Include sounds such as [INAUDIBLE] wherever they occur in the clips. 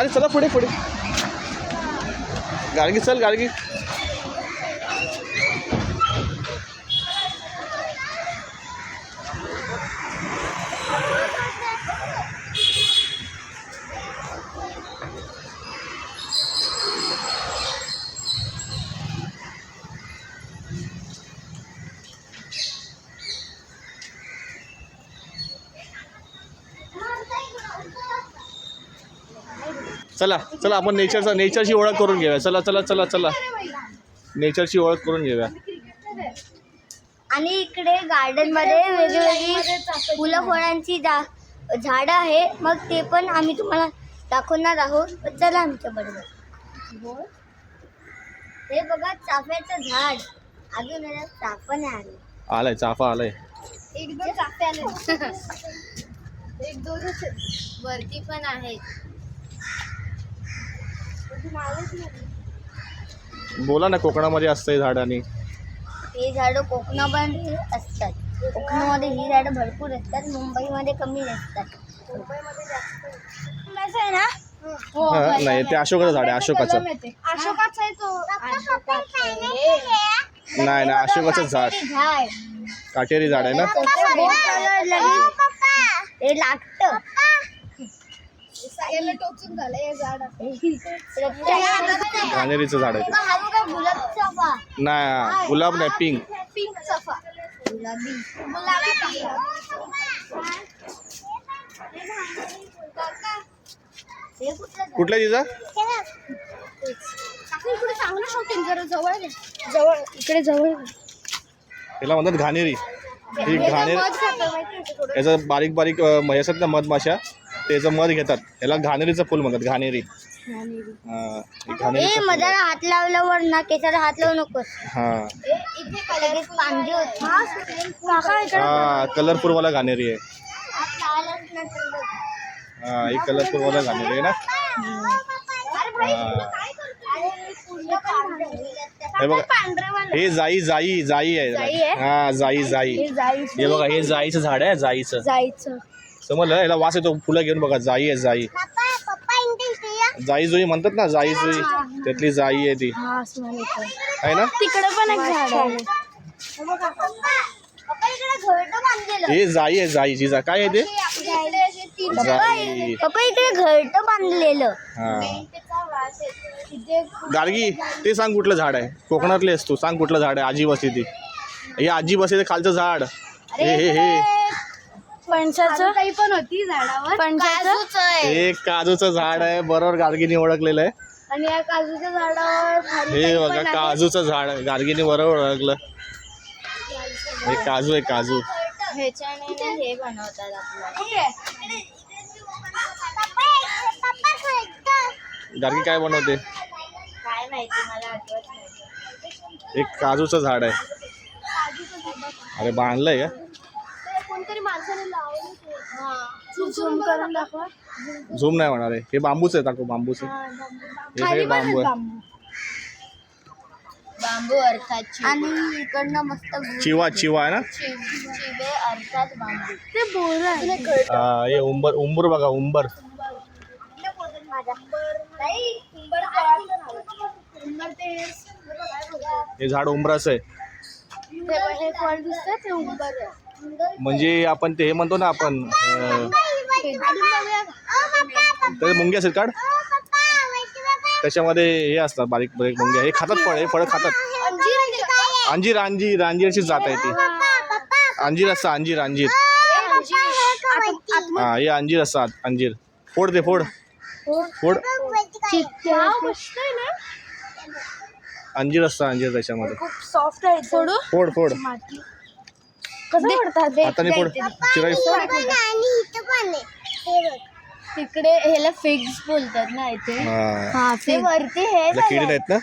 अरे चला पुढे पुढे. गाडगी चल गाडगी. चला चला आपण नेचरचा नेचरची ओळख करून घेऊया. चला चला चला चला. नेचरची ओळख करून घेऊया. आणि इकडे गार्डनमध्ये वेगवेगळी फुलं फळांची जा झाडं आहे. मग ते पण आम्ही तुम्हाला दाखवणार आहोत. चला आमच्या बरोबर. हे बघा चाफ्याचं झाड. अजून चाफा नाही आले. आलाय चाफा आलाय. [LAUGHS] एक दोन चाफे आले एक दोन वरती पण आहेत बोला ना कोकणामध्ये असतंय झाड आणि हे झाडं कोकणामध्ये असतात. कोकणामध्ये ही झाडं भरपूर असतात मुंबईमध्ये कमी असतात आहे ना? हा, नाही ते अशोकाचं झाड आहे अशोकाचं. अशोकाचा आहे तो. नाही नाही अशोकाचं झाड. झाड. काटेरी झाड आहे ना? हे लागतं. टोचून झालं हे झाड. [LAUGHS] घाणेरीचं झाड आहे नाही गुलाब नाही पिंक पिंक चाफा गुलाबी. गुलाबी. कुठलं झाड? कुठल्या तिचा? इकडे चांगलं शॉपिंग जरा जवळ. जवळ इकडे जवळ म्हणतात घाणेरी. ही घाणेरी? याचं बारीक बारीक असतात ना मधमाशा त्याचं मध घेतात. याला घाणेरीचं फुल म्हणतात घाणेरी. हा, हे ए. मधाला हात लावल्यावर ना केसाला हात लावू नकोस. हा. इथे लगेच पांढरी होती. काका इकडे हा कलरफुल वाला घाणेरी आहे. हात लावलाच नंतर बघ. हा ही कलरफुल वाला घाणेरी आहे ना? हा. हे बघा. हे जाई जाई जाई आहे. हा जाई जाई. हे बघा हे जाईचं झाड आहे जाईचं. जायचं समजलं याला वास येतो फुलं घेऊन बघा जाई आहे जाई. जाई जुई म्हणतात ना जाई जुई. त्यातली जाई आहे ती. हा आहे ना? तिकडे पण एक झाड आहे. हे जाई आहे जाईची जा काय आहे ते? जाई. पप्पा इकडे घरट बांधलेलं. हा. गाडगी ते सांग कुठलं झाड आहे. कोकणातले असतो सांग कुठलं झाड आहे. आजी बसली ती. हे आजी बसली खालचं झाड. हे हे हे. फणसाचं काही पण होती झाडावर. फणसाचं हे काजूचं झाड आहे बरोबर गाडगीने ओळखलेलं आहे. आणि या काजूच्या झाडावर हे बघा काजूचं झाड आहे. गाडगीने बरोबर ओळखलं. हे काजू आहे काजू. ह्याच्याने ना हे बनवतात आपल्याला गाडगी काय बनवते? काय माहिती मला आठवत नाही. एक काजूचं झाड आहे. अरे बांधलंय का? कोणतरी माणसाने लावलं झूम करून दाखवा. झूम नाही होणार आहे. हे बांबूच आहे टाकू बांबूच हे सगळे बांबू आहे बांबू. अर्थात आणि इकडनं मस्त चिवा चिवा आहे ना? चिव- चिवे अर्थात बांबू. ते बोर आहे. हा, हे उंबर उंबर बघा उंबर. हे झाड उंबराचं आहे. हे फळ दिसतं ते उंबर आहे. म्हणजे आपण ते हे म्हणतो ना आपण अं, ते मुंगे असेल काढ. त्याच्यामध्ये हे असतात बारीक बारीक मुंग्या हे खातात फळ हे फळं खातात. अंजीर अंजीर अंजीरची जात आहे ती. अंजीर असतं अंजीर अंजीर. हा हे अंजीर असतात अंजीर. फोड ते फोड. फोड. अंजीर असतं अंजीर त्याच्यामध्ये. फोड फोड. हाताने फोड चिराई तिकडे ह्याला फिग्स बोलतात ना इथे. हा. हा ते वरती हे त्याला किडे नाहीत ना?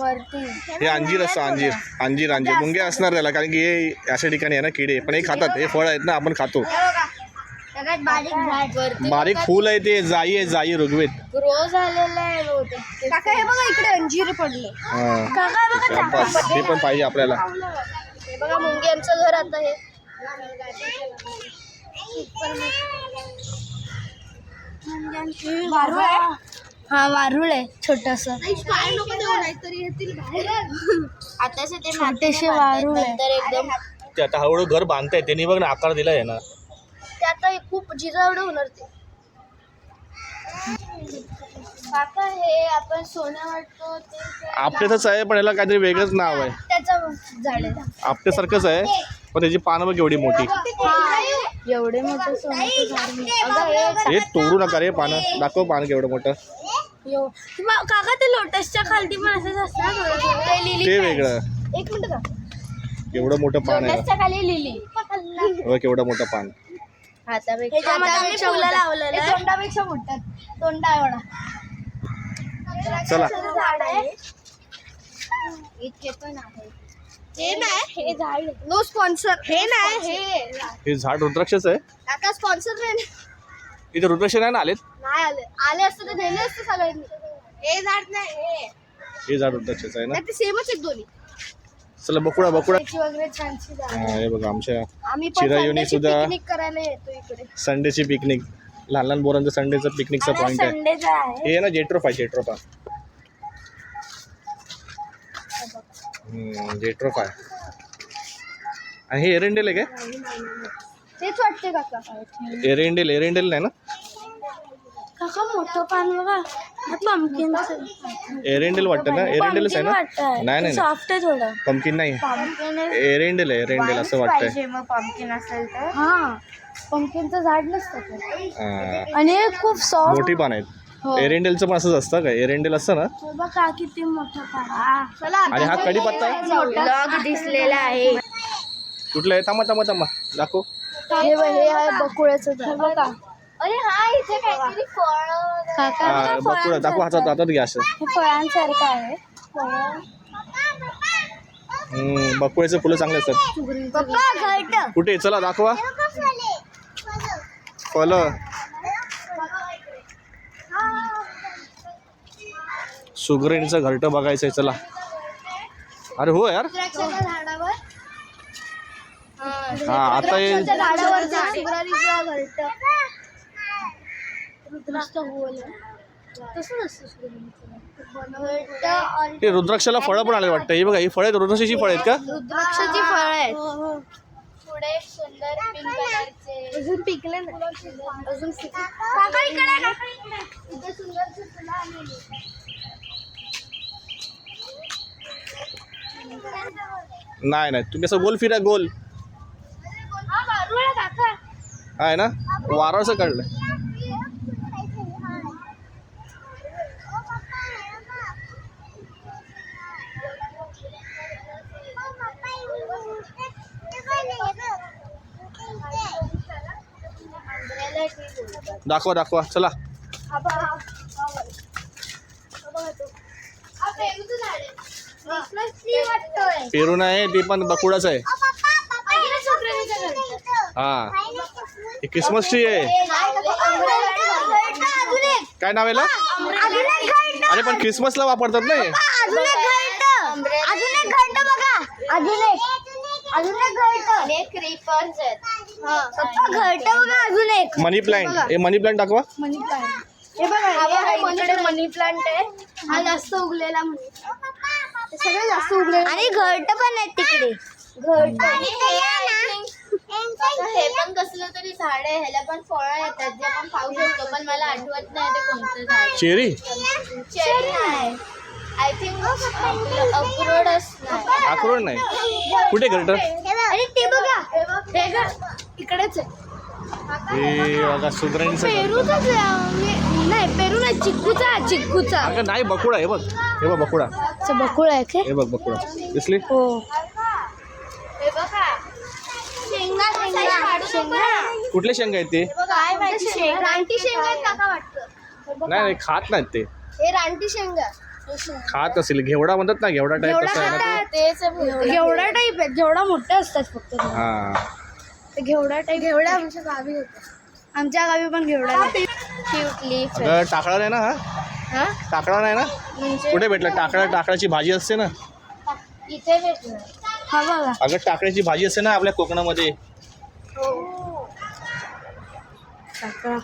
वरती. हे अंजीर असतं अंजीर. अंजीर अंजीर. मुंगे असणार त्याला कारण की हे अशा ठिकाणी आहे ना किडे. पण हे खातात हे फळ आहेत ना आपण खातो. सगळ्यात बारीक झाड. वरती बारीक फूल आहे ते जाई आहे जाई ऋग्वेद. ग्रो झालेलं आहे बहुतेक. काका हे बघा इकडे अंजीर पडले. हा. काका हे बघा शाबास. हे पण पाहिजे आपल्याला. बघा मुंग्यांचं घर आता हे वारुळ आहे? हा वारुळ आहे छोटस. आताच ते छोटेसे वारुळ आहे. तर एकदम ते आता हळूहळू घर बांधताय त्यांनी बघ ना आकार दिलाय ना ते आता खूप जिरा एवढं होणार ते काका हे आपण सोनं वाटतो ते आपल्यातच आहे पण याला काहीतरी वेगळंच नाव आहे. त्याचं झाड आहे. पण त्याची पानं बघ एवढी मोठी. एवढे मोठे सोन्याचे झाड नाही. अगं हे हे तोडू नका रे पानं. दाखव पानं केवढं मोठं. मा- काका ते लोटसच्या खालती पण असंच असतं ना थोडं. ते लिली ते वेगळं. एक मिनिट का एवढं मोठं पान आहे. लोटसच्या खाली लिली. बघ केवढं मोठं पान. हातापेक्षा हातापेक्षा मोठं. आहे. तोंडापेक्षा मोठं. तोंडा एवढा. चला. झाड आहे इथे पण आहे हे नाही. हे झाड. नो स्पॉन्सर हे नाही. हे हे झाड रुद्राक्षच आहे. काका स्पॉन्सर नाही इथे रुद्राक्ष नाही ना आलेत? नाही आले. आले असते तर नेले असते सगळ्यांनी. हे झाड नाही हे. हे झाड रुद्राक्षच आहे ना? नाही, ते सेमच आहेत दोन्ही. चला बकुळा बकुळा त्याची वगैरे छानशी झाड. हा हे बघा आमच्या आम्ही पण चिरायुनी संडेची सुद्धा- पिकनिक करायला येतो इकडे. संडेची पिकनिक लहान लहान पोरांचं संडेचं पिकनिकचा पॉईंट आहे. संडेचा आहे. हे आहे ना जेट्रोफा जेट्रोफा जेट्रोफा आहे. आणि हे एरेंडेल आहे काय? तेच वाटते काका. एरेंडेल एरेंडेल नाही ना? काका मोठं पान बघा. पंपकिन एरेंडेल वाटतं ना? एरेंडेलच आहे ना? नाही नाही नाही. सॉफ्ट आहे थोडं. पंकिन नाही. एरेंडेल आहे. एरेंडेल असं वाटतंय. मग पंपकिन असेल तर. हा. पंपकिनचं झाड नसतं ते. हा. आणि हे खूप सॉफ्ट मोठी पान आहेत. एरेंडेलचं पण असंच असतं का? एरेंडेल असतं ना? बघा किती मोठं पान चला आणि हा कढीपत्ता ब्लॉग दिसलेला आहे. कुठलं आहे? थांबा थांबा थांबा. दाखव. हे बघ, हे आहे बकुळ्याचं झाड. बघा. अरे हा इथे काहीतरी फळ हा बघा, दाखव हातात हातात घ्या असं. हे फळांसारखं आहे. हम्म, बकुळ्याचे फुलं चांगले असतात. पप्पा घट कुठे चला दाखवा. फलं सुगरणीचं घरटं बघायचंय चला. अरे हो यार. हा आता हे हे रुद्राक्षाला फळं पण आले वाटतं. हे बघा ही फळं आहेत रुद्राक्षाची फळं आहेत का? रुद्राक्षाची फळ आहेत. पुढे सुंदर पिंक कलरचे. अजून पिकले नाही. अजून इथे फुलं आलेली नाही नाही. तुम्ही असं गोल फिरा गोल. हा आहे काका. आहे ना? वाराचं काढलं दाखवा दाखवा चला पेरू नाही ते पण बकुळाच आहे हा हे क्रिसमस ट्री आहे काय नाव याला अरे पण क्रिसमसला वापरतात ना हे. अजून एक घंट अजून एक घंट बघा अजून एक अजून एक घंट क्रीपर्स आहेत पप्पा अजून एक. Money plant. हे मनी प्लांट दाखवा. Money plant. हे बघा मनी प्लांट आहे. हा जास्त उगलेला मनी. हे सगळे जास्त उगले आणि घरट पण आहेत तिकडे. घरट. हे पण कसलं तरी झाड आहे. ह्याला पण फळं येतात. जे आपण खाऊ शकतो पण मला आठवत नाही ते कोणतं झाड आहे. चेरी? चेरी नाही आय थिंक अक्रोड असणार अक्रोड नाही. कुठे घरट? आणि ते बघा. हे बघा. इकडेच आहे. नाही पेरू नाही चिक्कूचा चिक्कूचा. अगं नाही बकुळा हे बघ. हे बघ बकुळा. बकुळ आहे का हे बघ बकुळा. दिसली? हो. हे शेंगा शेंगा. शेंगा. कुठले शेंगा आहेत ते? काय माहिती शेंगा रानटी शेंगा आहेत. काका वाटतं नाही नाही खात नाहीत ते. हे रानटी शेंगा. खात असेल. घेवडा म्हणतात ना घेवडा टाईप घेवडा टाईप आहे जेवढा मोठे असतात फक्त. हा. घेवडा टाईप घेवडा आमच्या गावी होता. आमच्या गावी पण घेवडा आहे. क्यूट लीफ अगं टाकळा नाही ना हा? हा? टाकळा नाही ना? म्हणजे कुठे भेटला? टाकळा टाकळ्याची भाजी असते ना? इथे भेटलं. हा बघा. अगं टाकळ्याची भाजी असते ना आपल्या कोकणामध्ये? काका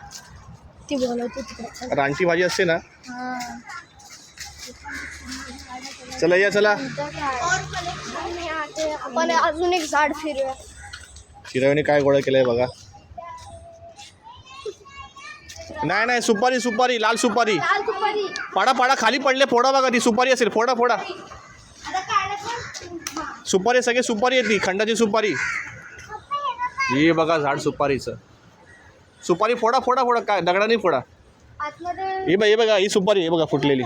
ती बोलवते तिकडे. रानटी भाजी असते ना? चला या चला. आपण अजून एक झाड फिरूया चिरावीने काय गोळा केलंय बघा. नाही नाही सुपारी सुपारी लाल सुपारी. पाडा पाडा खाली पडले फोडा बघा ती सुपारी असेल फोडा फोडा. सुपारी सगळे सुपारी आहे ती खंडाची सुपारी. हे बघा झाड सुपारीचं. सुपारी फोडा फोडा फोडा काय दगडाने फोडा. हे बघा हे बघा ही सुपारी हे बघा फुटलेली.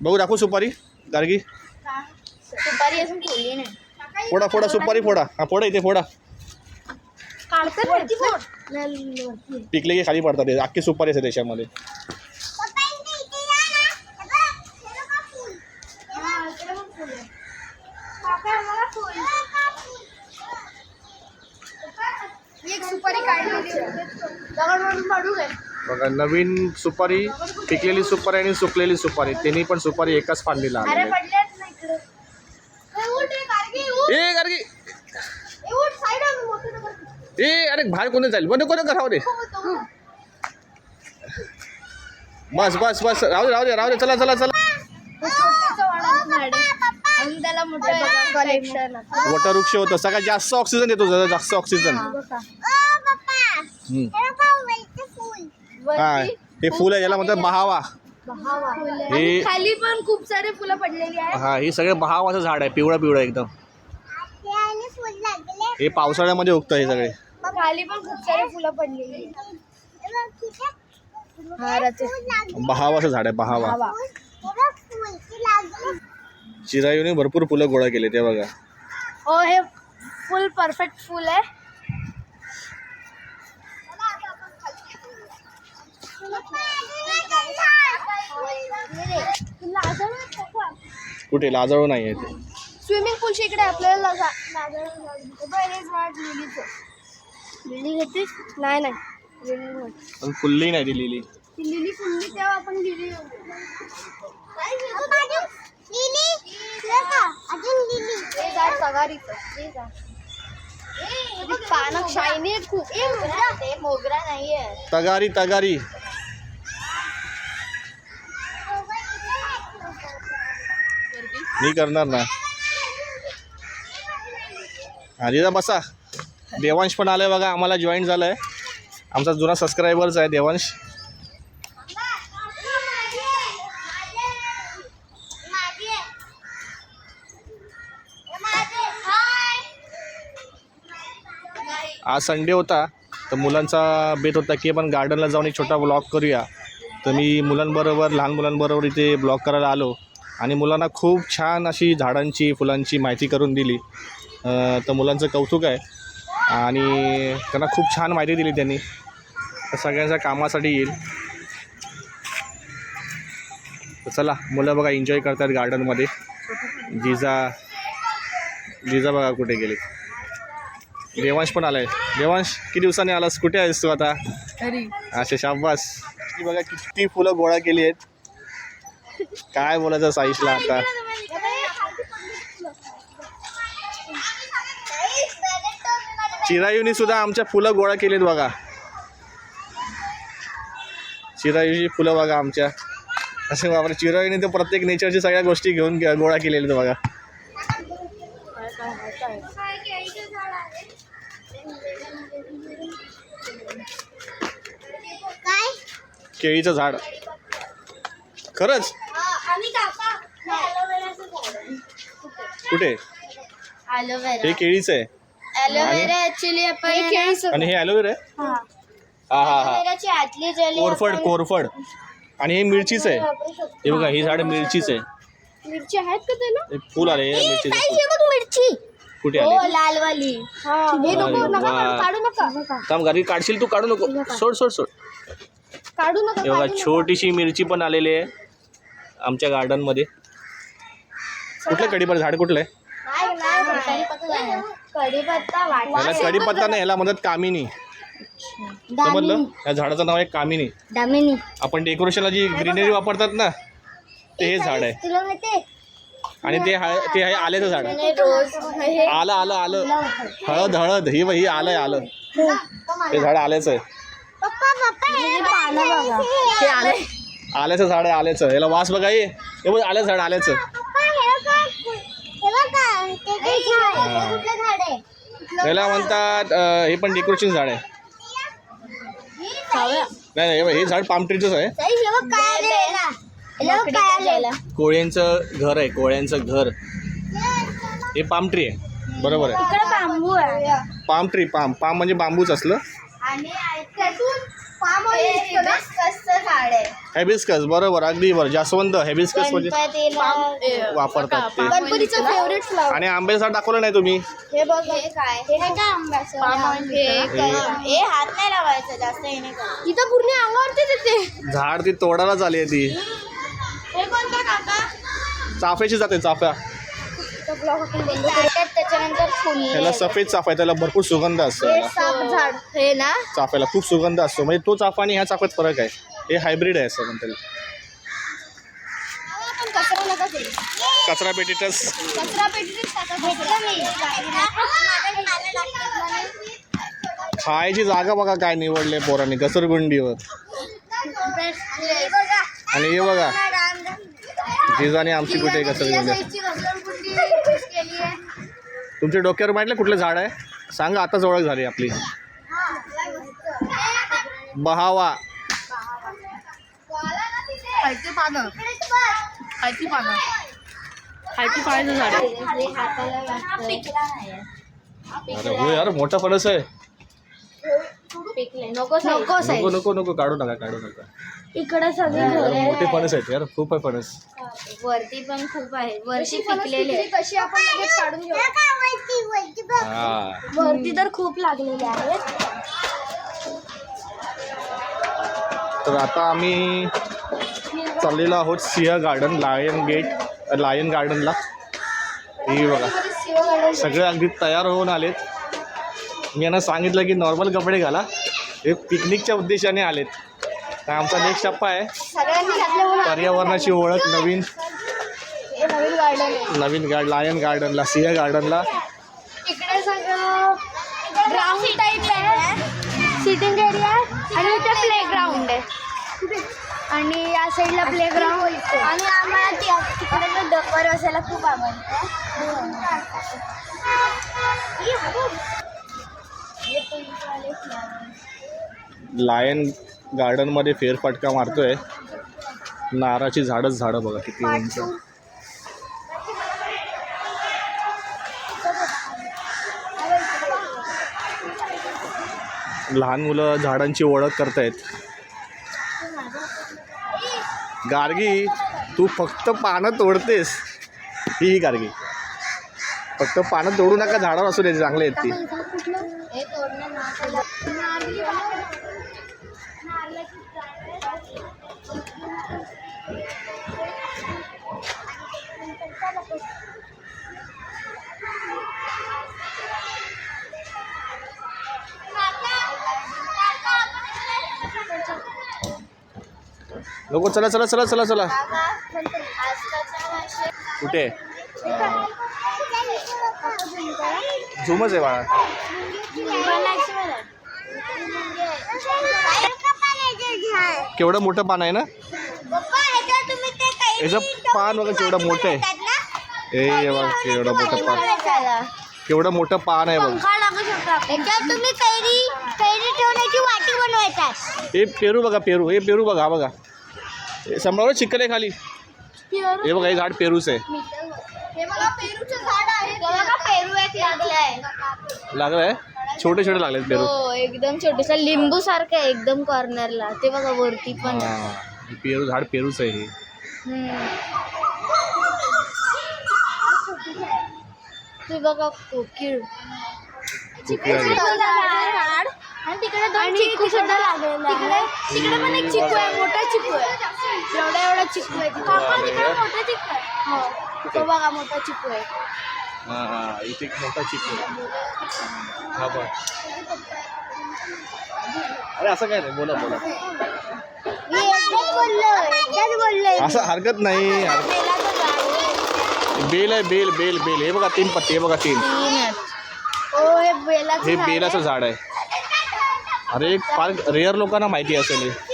बघू. दाखवू सुपारी गार्गी सुपारी ठेवली नाही. फोडा फोडा सुपारी फोडा. हा फोडा इथे फोडा. पिकले की खाली पडतात ते. अख्खी सुपारी असते त्याच्यामध्ये. एक सुपारी काढली दगड मारून पाडू काय? बघा नवीन सुपारी पिकलेली सुपारी आणि सुकलेली सुपारी. त्यांनी पण सुपारी एकाच फांदीला अरे आणलेली आहे. पडल्यात ना इकडे ए, उठ रे, गार्गी, उठ. ए गार्गी ए, उठ, side वर मोठं दगड. ए अरे बाहेर कोणी जाईल बंद कोणी राहू तो. बस बस बस. राहू दे राहू दे राहू दे. चला चला चला. कलेक्शन वटवृक्ष होतं. सगळ्यात जास्त ऑक्सिजन देतो जरा जास्त ऑक्सिजन. हा हे फुल आहे याला म्हणतात बहावा. हे खाली पण खूप सारे फुलं पडलेली आहे हा हे सगळे बहावाचं झाड आहे. पिवळं पिवळं एकदम हे पावसाळ्यामध्ये उगतं हे सगळे. खाली पण खूप सारे फुलं पडलेली बहावाचं झाड आहे बहावा. हवा चिरायूने भरपूर फुलं गोळा केले ते बघा. हो हे फुल परफेक्ट फुल आहे. कुठे? लाजळू नाही आहे ते. स्विमिंग पूलच्या इकडे आपल्याला लाजा- लाजाळू हे झाड लिलीचं लिली घेतीस नाही नाही. लिली नाही. पण फुल्ली नाही दिलेली. ती लिली फुलली तेव्हा आपण लिली शायनी आहेत खूप. मोगरा. तगारी तगारी. मी करणार ना. आजीदा बसा देवांश पण आलाय बघा आम्हाला जॉईन झालं आहे आमचा जुना सबस्क्रायबर्स आहे देवांश. आज संडे होता तर मुलांचा बेत होता. की आपण गार्डनला जाऊन एक छोटा ब्लॉग करूया. तर मी मुलांबरोबर लहान मुलांबरोबर इथे ब्लॉग करायला आलो. आणि मुलांना खूप छान अशी झाडांची फुलांची माहिती करून दिली. तर मुलांचं कौतुक आहे. आणि त्यांना खूप छान माहिती दिली त्यांनी. सगळ्यांच्या कामासाठी येईल. तर चला मुलं बघा एन्जॉय करतात गार्डनमध्ये जिजा जिजा बघा कुठे गेले. देवांश पण आलाय. देवांश किती दिवसांनी आलास? कुठे आहेस तू आता? अच्छा शाबास. बघा किती फुलं गोळा केली आहेत. काय बोलायचं साईशला आता? चिरायूनी सुद्धा आमच्या फुलं गोळा केलीत बघा. चिरायूची फुलं बघा आमच्या. असे बाबा चिरायूने तर प्रत्येक नेचरची सगळ्या गोष्टी घेऊन गोळा केलेल्या बघा. केळीचं झाड. खरंच? कुठे? हे केळीचं आहे. ॲलोवेरा ऍक्च्युली आपण हे आणि हे ॲलोवेरा आहे हा. हा. हा ॲलोवेराची आतली जली कोरफड कोरफड. आणि हे मिरचीच आहे. हे बघा ही झाड मिरचीच आहे. मिरची आहेत का त्याला? हे फुल आले हे मिरचीचं फुल. बघ मिरची. कुठे हो आले लालवाली. हे. नको अरे नका वा. काढू नका. थांब घरी काढशील तू काढू नको. सोड सोड सोड. काढू नका हे बघा छोटीशी मिरची पण आलेली आहे आमच्या गार्डनमध्ये कुठलं कडीपत्ता झाड कुठलं आहे? कढीपत्ता याला कडीपत्ता नाही याला म्हणतात कामिनी. समजलं? या झाडाचं नाव आहे कामिनी. दामिनी. आपण डेकोरेशनला जी ग्रीनरी वापरतात ना ते हे झाड आहे. तुला माहिती आणि ते आहे ते आहे आल्याचं झाड आहे. आलं आलं आलं. हळद हळद ही ही आलं आहे आलं. हे झाड आल्याचं आहे. पप्पा पप्पा पानं बघा. हे आलं आल्याचं झाड आहे आल्याचं. याला वास बघा ये हे बघ आल्याचं झाड आल्याचं. बघा ते काय झाड आहे? कुठलं झाड आहे? याला म्हणतात हे पण डेकोरेशन झाड आहे. नाही नाही हे झाड पाम ट्रीचंच आहे. हे. हे. कोळ्यांचं घर आहे कोळ्यांचं घर. हे पाम ट्री आहे. बरोबर आहे. इकडे बांबू आहे. पाम ट्री पाम पाम म्हणजे बांबूच असलं. हॅबिस्कस बरोबर अगदी बरोबर जास्वंद हॅबिस्कस म्हणजे वापरतात ते. गणपतीचं फेवरेट फ्लावर आणि आंब्याचं झाड दाखवलं नाही तुम्ही? हे बघ. हे काय? हे काय? आंब्याचं? हे हात नाही लावायचं जास्त हे नाही. इथं पूर्ण अंगावरती झाड ती तोडायला आली आहे ती. हे कोणतं काका? चाफ्याची जाते चाफ्या. ब्लॉक आपण बंद त्याच्यात त्याच्यानंतर फुल. त्याला सफेद चाफा आहे त्याला भरपूर सुगंध असतो. हे त्याला. साप झाड हे ना? चाफ्याला खूप सुगंध असतो. म्हणजे तो चाफा आणि ह्या चाफ्यात फरक आहे. हे हायब्रिड आहे असं म्हणतात. आपण कचरा नका करू कचरा पेटीतच. कचरा पेटीत खायची जागा बघा काय निवडले पोरांनी घसरगुंडीवर. आणि हे बघा. जिजाने आमची कुठे घसरगुंडी? तुमच्या डोक्यावर माहितलं कुठलं झाड आहे? सांगा आताच ओळख झाली आपली. बहावा. खायची पानं. खायची पानं. खायची पानाचं झाड अरे हो यार मोठा फणस आहे. नको नको नको नको नको. काढू नका काढू नका. इकडे सगळे मोठे फणस आहेत यार. खूप आहे फणस. वरती पण खूप आहे. वरती पिकलेले पिकली तशी आपण लगेच काढून घेऊ? हा. वरती तर खूप लागलेले आहेत. तर आता आम्ही चाललेलो आहोत Singh garden lion gate lion गार्डनला हे बघा. सगळे अगदी तयार होऊन आलेत. मी यांना सांगितलं की नॉर्मल कपडे घाला. हे पिकनिकच्या उद्देशाने आलेत. तर आमचा नेक्स्ट टप्पा आहे. पर्यावरणाची ओळख नवीन. नवीन गार्ड लायन गार्डनला सिंह गार्डनला इकडे सगळं ग्राउंड टाईप आहे सिटिंग एरिया आणि इथे प्ले ग्राउंड आहे आणि या साईडला प्ले ग्राउंड आणि आम्हाला तिकडे खूप आवडतं. लायन गार्डनमध्ये फेरफटका मारतोय. नाराची झाडच झाडं बघा किती उंच. लहान मुलं झाडांची ओळख करतायत. गार्गी तू फक्त पानं तोडतेस. ही गार्गी. फक्त पानं तोडू नका झाडावर असू दे चांगले आहेत ती हे तोडणं ना नको चला चला चला चला चला. कुठे? झुमच आहे बाळा. केवढं मोठं पान आहे ना? याचं पान बघा केवढं मोठं आहे? ए बघा केवढं मोठं पान. केवढं मोठं पान आहे बघ. याच्यात तुम्ही कैरी कैरी ठेवण्याची वाटी बनवायच्यात हे पेरू बघा पेरू. हे पेरू बघा बघा. हे सांभाळून चिकन आहे खाली. हे बघा हे झाड पेरूच आहे. हे बघा पेरूचं झाड आहे. बघा पेरू एक लागलाय. लागलं आहे छोटे छोटे लागलेत पेरू. हो एकदम छोटस लिंबू सारखं आहे एकदम कॉर्नरला. ते बघा वरती पण हा हे पेरू झाड पेरूच आहे हे. हम्म. ते बघा कोकिळ. कोकिळा आहे. झाड आणि तिकडे दोन चिक्कू सुद्धा लागलेला तिकडे तिकडे पण एक चिक्कू आहे मोठा आहे. एवढा एवढा चिक्कू आहे तिकडे. आपण तिकडे मोठा चिक्कू आहे. हो तो बघा मोठा चिक्कू आहे. हा हा. इथे एक मोठा चिकू. हा बघ. अरे असं काय नाही. बोला बोला. असं हरकत नाही. बेल आहे बेल बेल बेल. हे बघा तीन पत्ते हे बघा तीन. हो हे बेलाचं झाड आहे. अरे फार रेअर लोकांना माहिती असेल हे.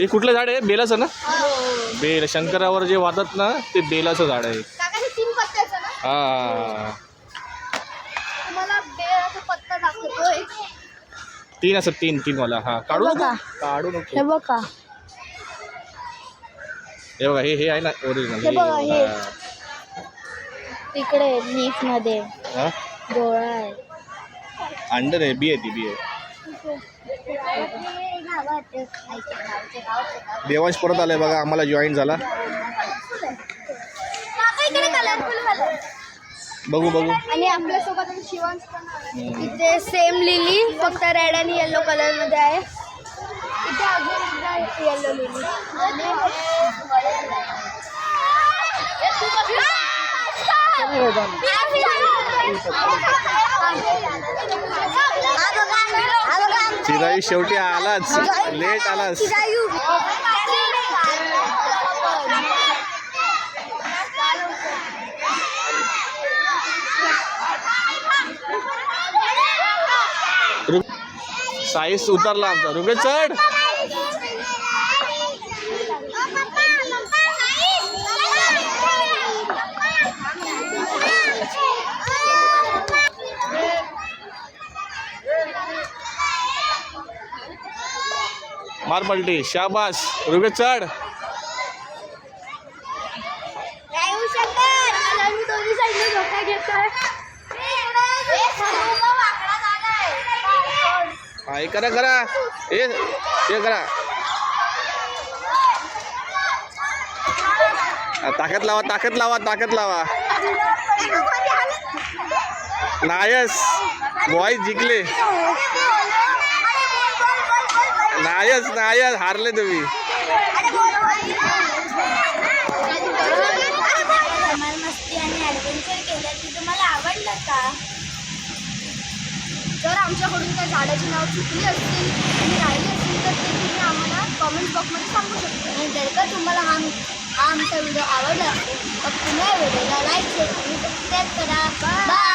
हे कुठलं झाड आहे? बेलाचं ना? बेल शंकरावर जे वाहतात ना ते बेलाचं झाड आहे. काका हे तीन हा. असं तीन तीन मला हा काढू नको. काढू नको. बघा. हे बघा हे हे आहे ना ओरिजिनल हे हे. तिकडे लीफमध्ये आहे. अंडर आहे बी आहे ती बी आहे. देवांश परत आलाय बघा आम्हाला जॉईन झाला. बघू बघू. आणि आपल्यासोबत शिवांश पण. इथे सेम लिली फक्त रेड आणि येलो कलरमध्ये आहे. इथे अजून एकदा लिली चिराई शेवटी आलाच. लेट आलास. साईस उतरला आमचा. रुगे चढ. मार पलटी शाबास रुगे चढ. करा करा. हे हे करा. ताकद लावा ताकद लावा ताकद लावा. नायस. बॉय जिंकले. नायस नायस हारले तुम्ही. मस्ती आणि ॲडव्हेंचर केलं ते तुम्हाला आवडलं का जर आमच्याकडून त्या झाडाची नाव चुकली असतील आणि राहिली असतील तर ते तुम्ही आम्हाला कॉमेंट बॉक्समध्ये सांगू शकता. आणि जर का तुम्हाला हा हा आमचा व्हिडिओ आवडला असेल तर पुन्हा व्हिडिओला लाईक शेअर आणि सबस्क्राईब करा. बाय